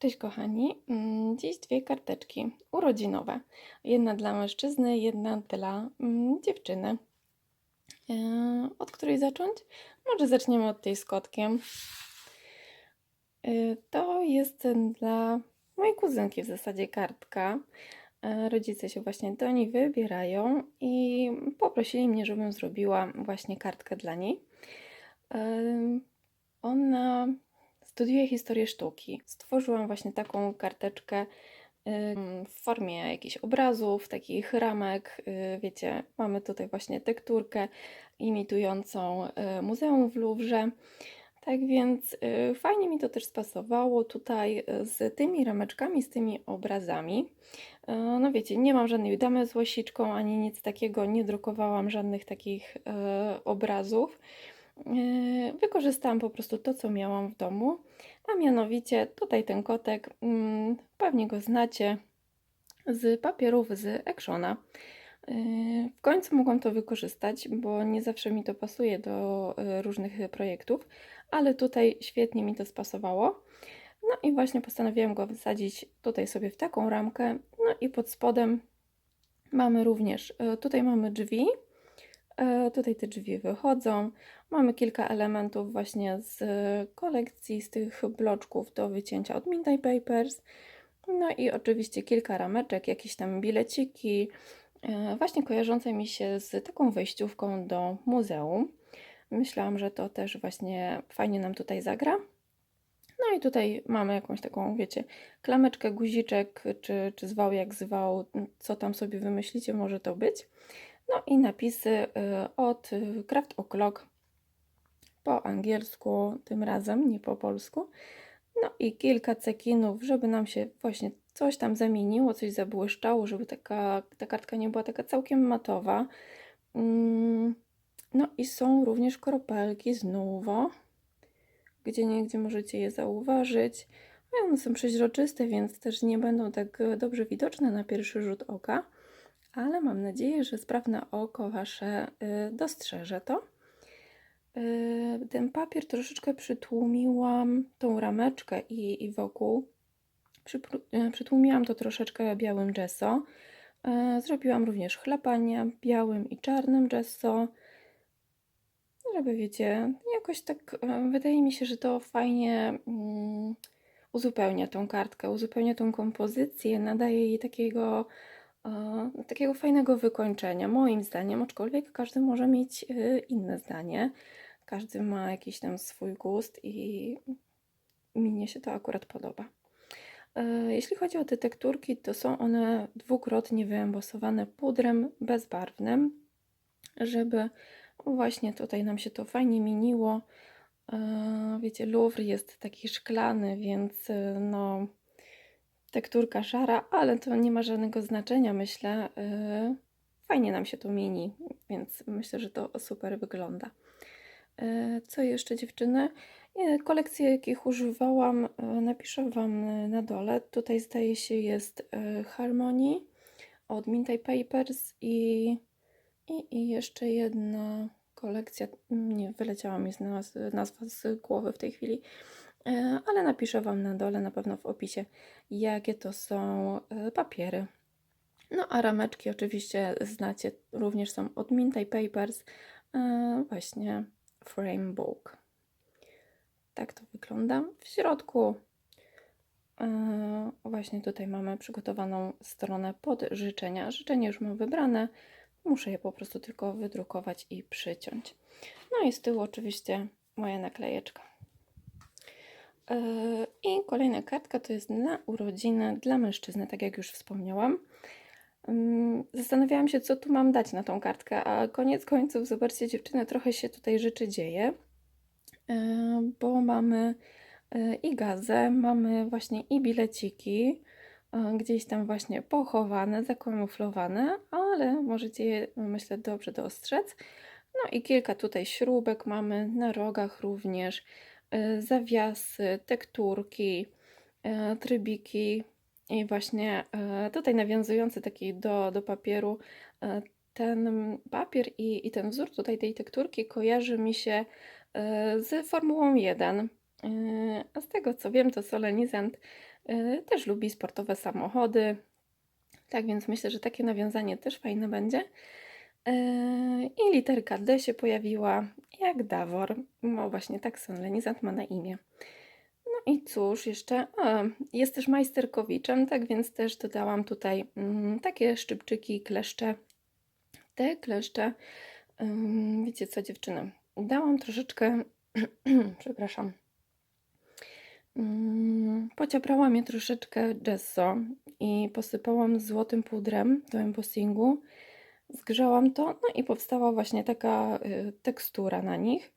Cześć kochani, Mm, dziś dwie karteczki urodzinowe. Jedna dla mężczyzny, jedna dla mm, dziewczyny. E, Od której zacząć? Może zaczniemy od tej z kotkiem. E, To jest dla mojej kuzynki w zasadzie kartka. E, Rodzice się właśnie do niej wybierają i poprosili mnie, żebym zrobiła właśnie kartkę dla niej. Ona studiuje historię sztuki. Stworzyłam właśnie taką karteczkę w formie jakichś obrazów, takich ramek. y, Wiecie, mamy tutaj właśnie tekturkę imitującą y, muzeum w Louvre. Tak więc y, fajnie mi to też spasowało tutaj z tymi rameczkami, z tymi obrazami. No wiecie, nie mam żadnej damy z łasiczką ani nic takiego, nie drukowałam żadnych takich obrazów. Y, Wykorzystałam po prostu to, co miałam w domu, a mianowicie tutaj ten kotek, mm, pewnie go znacie z papierów z Actiona. Y, W końcu mogłam to wykorzystać, bo nie zawsze mi to pasuje do y, różnych projektów, ale tutaj świetnie mi to spasowało. No i właśnie postanowiłam go wysadzić tutaj sobie w taką ramkę. No i pod spodem mamy również, tutaj mamy drzwi. E, Tutaj te drzwi wychodzą. Mamy kilka elementów właśnie z kolekcji, z tych bloczków do wycięcia od Minty Papers. No i oczywiście kilka rameczek, jakieś tam bileciki, e, właśnie kojarzące mi się z taką wejściówką do muzeum. Myślałam, że to też właśnie fajnie nam tutaj zagra. No i tutaj mamy jakąś taką, wiecie, klameczkę, guziczek, czy, czy zwał jak zwał, co tam sobie wymyślicie, może to być. No i napisy y, od y, Craft O'Clock po angielsku, tym razem, nie po polsku. No i kilka cekinów, żeby nam się właśnie coś tam zamieniło, coś zabłyszczało, żeby taka, ta kartka nie była taka całkiem matowa. Mm, No i są również kropelki z Nuvo, gdzie niegdzie możecie je zauważyć. No one są przeźroczyste, więc też nie będą tak e, dobrze widoczne na pierwszy rzut oka, ale mam nadzieję, że sprawne oko Wasze y, dostrzeże to. Y, Ten papier troszeczkę przytłumiłam, tą rameczkę i, i wokół. Y, Przytłumiłam to troszeczkę białym gesso. Zrobiłam również chlapanie białym i czarnym gesso. Żeby wiecie, jakoś tak wydaje mi się, że to fajnie mm, uzupełnia tą kartkę, uzupełnia tą kompozycję, nadaje jej takiego takiego fajnego wykończenia, moim zdaniem, aczkolwiek każdy może mieć e, inne zdanie. Każdy ma jakiś tam swój gust i mnie się to akurat podoba. E, Jeśli chodzi o te tekturki, to są one dwukrotnie wyembosowane pudrem bezbarwnym, żeby właśnie tutaj nam się to fajnie miniło. E, Wiecie, Louvre jest taki szklany, więc e, no tekturka szara, ale to nie ma żadnego znaczenia, myślę. Yy, Fajnie nam się to mieni, więc myślę, że to super wygląda. Yy, Co jeszcze dziewczyny? Yy, Kolekcje, jakich używałam, napiszę Wam na dole. Tutaj zdaje się jest Harmony od Minty Papers i, i, i jeszcze jedna kolekcja, nie wyleciała mi z naz, nazwa z głowy w tej chwili, ale napiszę Wam na dole, na pewno w opisie, jakie to są e, papiery. No a rameczki oczywiście znacie, również są od Minty Papers, e, właśnie Frame Book. Tak to wygląda. W środku e, właśnie tutaj mamy przygotowaną stronę pod życzenia. Życzenie już mam wybrane, muszę je po prostu tylko wydrukować i przyciąć. No i z tyłu oczywiście moja naklejeczka. Yy, I kolejna kartka to jest na urodziny dla mężczyzny, tak jak już wspomniałam. Ym, Zastanawiałam się, co tu mam dać na tą kartkę, a koniec końców, zobaczcie, dziewczyny, trochę się tutaj rzeczy dzieje, yy, bo mamy yy, i gazę, mamy właśnie i bileciki, gdzieś tam właśnie pochowane, zakamuflowane, ale możecie je, myślę, dobrze dostrzec. No i kilka tutaj śrubek mamy, na rogach również zawiasy, tekturki, y, trybiki i właśnie y, tutaj nawiązujący taki do, do papieru y, ten papier i, i ten wzór tutaj tej tekturki kojarzy mi się y, z Formułą 1. Y, A z tego co wiem, to solenizant y, też lubi sportowe samochody. Tak więc myślę, że takie nawiązanie też fajne będzie. Y, I literka D się pojawiła, jak Dawor. No właśnie, tak solenizant ma na imię. No i cóż, jeszcze a, jest też majsterkowiczem, tak więc też dodałam tutaj mm, takie szczypczyki, kleszcze. Te kleszcze, ym, wiecie co dziewczyny, dałam troszeczkę, przepraszam, Mm, Pociaprałam je troszeczkę gesso i posypałam złotym pudrem do embossingu. Zgrzałam to, no i powstała właśnie taka y, tekstura na nich.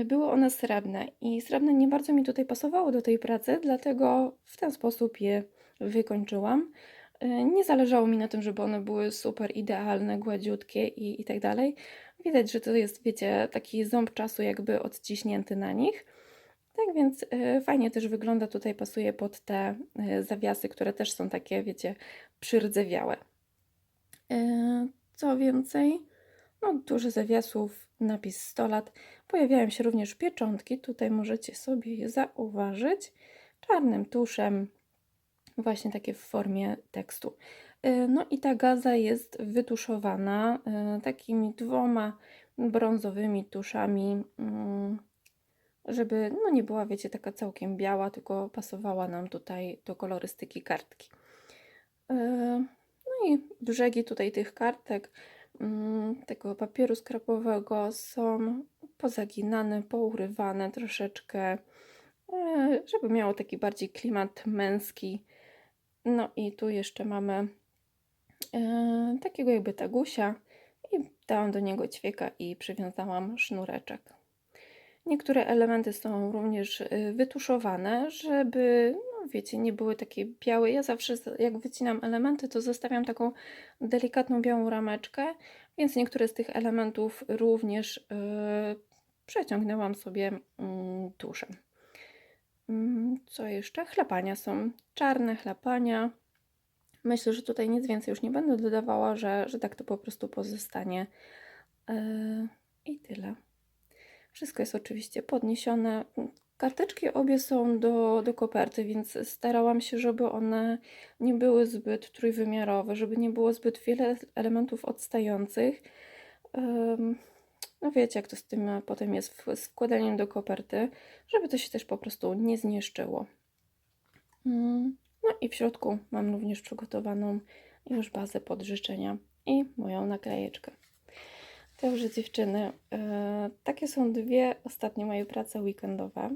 Y, Były one srebrne i srebrne nie bardzo mi tutaj pasowało do tej pracy, dlatego w ten sposób je wykończyłam. Y, Nie zależało mi na tym, żeby one były super idealne, gładziutkie i, i tak dalej. Widać, że to jest, wiecie, taki ząb czasu jakby odciśnięty na nich. Tak więc fajnie też wygląda, tutaj pasuje pod te zawiasy, które też są takie, wiecie, przyrdzewiałe. Y, Co więcej, no dużo zawiasów, napis 100 lat. Pojawiają się również pieczątki, tutaj możecie sobie je zauważyć, czarnym tuszem, właśnie takie w formie tekstu. Y, No i ta gaza jest wytuszowana y, takimi dwoma brązowymi tuszami, mm, żeby no nie była, wiecie, taka całkiem biała, tylko pasowała nam tutaj do kolorystyki kartki. I brzegi tutaj tych kartek, mm, tego papieru skrapowego są pozaginane, pourywane troszeczkę, y, żeby miało taki bardziej klimat męski. No i tu jeszcze mamy e, takiego jakby tagusia i dałam do niego ćwieka i przywiązałam sznureczek. Niektóre elementy są również y, wytuszowane, żeby, wiecie, nie były takie białe. Ja zawsze, jak wycinam elementy, to zostawiam taką delikatną białą rameczkę, więc niektóre z tych elementów również y, przeciągnęłam sobie mm, tuszem. Mm, Co jeszcze? Chlapania są czarne chlapania. Myślę, że tutaj nic więcej już nie będę dodawała, że, że tak to po prostu pozostanie. Yy, I tyle. Wszystko jest oczywiście podniesione. Karteczki obie są do, do koperty, więc starałam się, żeby one nie były zbyt trójwymiarowe, żeby nie było zbyt wiele elementów odstających. No wiecie, jak to z tym potem jest z wkładaniem do koperty, żeby to się też po prostu nie zniszczyło. Mm, No i w środku mam również przygotowaną już bazę pod życzenia i moją naklejeczkę. Dobrze dziewczyny, e, takie są dwie ostatnie moje prace weekendowe.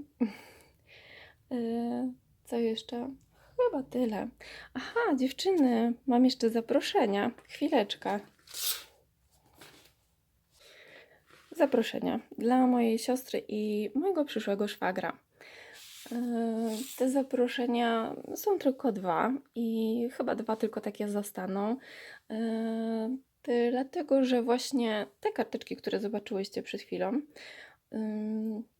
E, Co jeszcze? Chyba tyle. Aha, dziewczyny, mam jeszcze zaproszenia. Chwileczkę. Zaproszenia dla mojej siostry i mojego przyszłego szwagra. E, Te zaproszenia są tylko dwa i chyba dwa tylko takie zostaną. E, Dlatego, że właśnie te karteczki, które zobaczyłyście przed chwilą,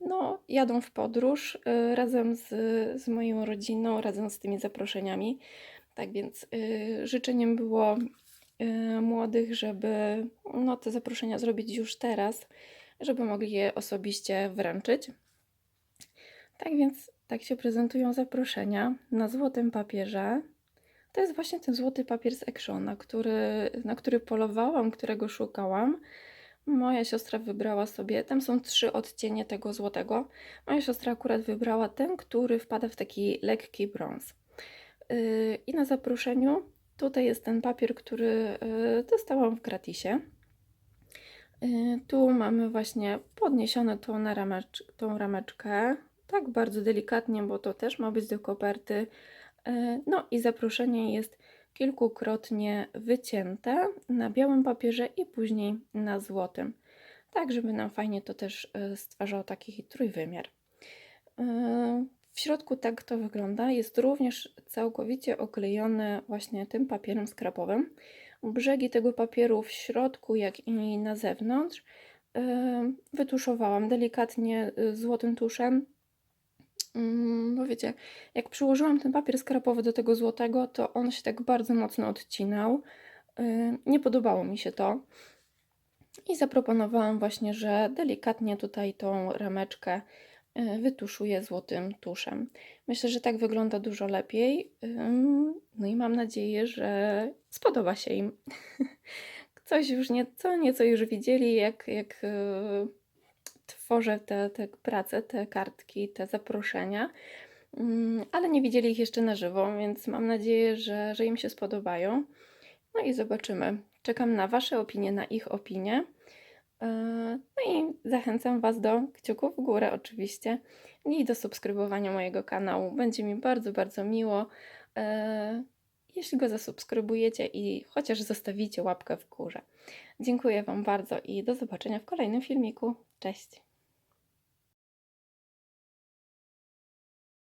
no, jadą w podróż y, razem z, z moją rodziną, razem z tymi zaproszeniami. Tak więc y, życzeniem było y, młodych, żeby no, te zaproszenia zrobić już teraz, żeby mogli je osobiście wręczyć. Tak więc tak się prezentują zaproszenia na złotym papierze. To jest właśnie ten złoty papier z Actiona, który, na który polowałam, którego szukałam. Moja siostra wybrała sobie, tam są trzy odcienie tego złotego. Moja siostra akurat wybrała ten, który wpada w taki lekki brąz. Yy, I na zaproszeniu tutaj jest ten papier, który yy, dostałam w gratisie. Yy, Tu mamy właśnie podniesione tą, ramecz, tą rameczkę, tak bardzo delikatnie, bo to też ma być do koperty. Yy, No i zaproszenie jest kilkukrotnie wycięte na białym papierze i później na złotym. Tak, żeby nam fajnie to też yy, stwarzało taki trójwymiar. Yy, W środku tak to wygląda. Jest również całkowicie oklejony właśnie tym papierem skrapowym. Brzegi tego papieru w środku, jak i na zewnątrz wytuszowałam delikatnie złotym tuszem. Wiecie, jak przyłożyłam ten papier skrapowy do tego złotego, to on się tak bardzo mocno odcinał. Yy, Nie podobało mi się to. I zaproponowałam właśnie, że delikatnie tutaj tą rameczkę e, wytuszuję złotym tuszem. Myślę, że tak wygląda dużo lepiej. No i mam nadzieję, że spodoba się im. Coś już nieco, nieco już widzieli, jak, jak e, tworzę te, te prace, te kartki, te zaproszenia, ale nie widzieli ich jeszcze na żywo, więc mam nadzieję, że, że im się spodobają. No i zobaczymy. Czekam na Wasze opinie, na ich opinie. E, No i zachęcam Was do kciuków w górę oczywiście i do subskrybowania mojego kanału. Będzie mi bardzo, bardzo miło, e, jeśli go zasubskrybujecie i chociaż zostawicie łapkę w górze. Dziękuję Wam bardzo i do zobaczenia w kolejnym filmiku. Cześć!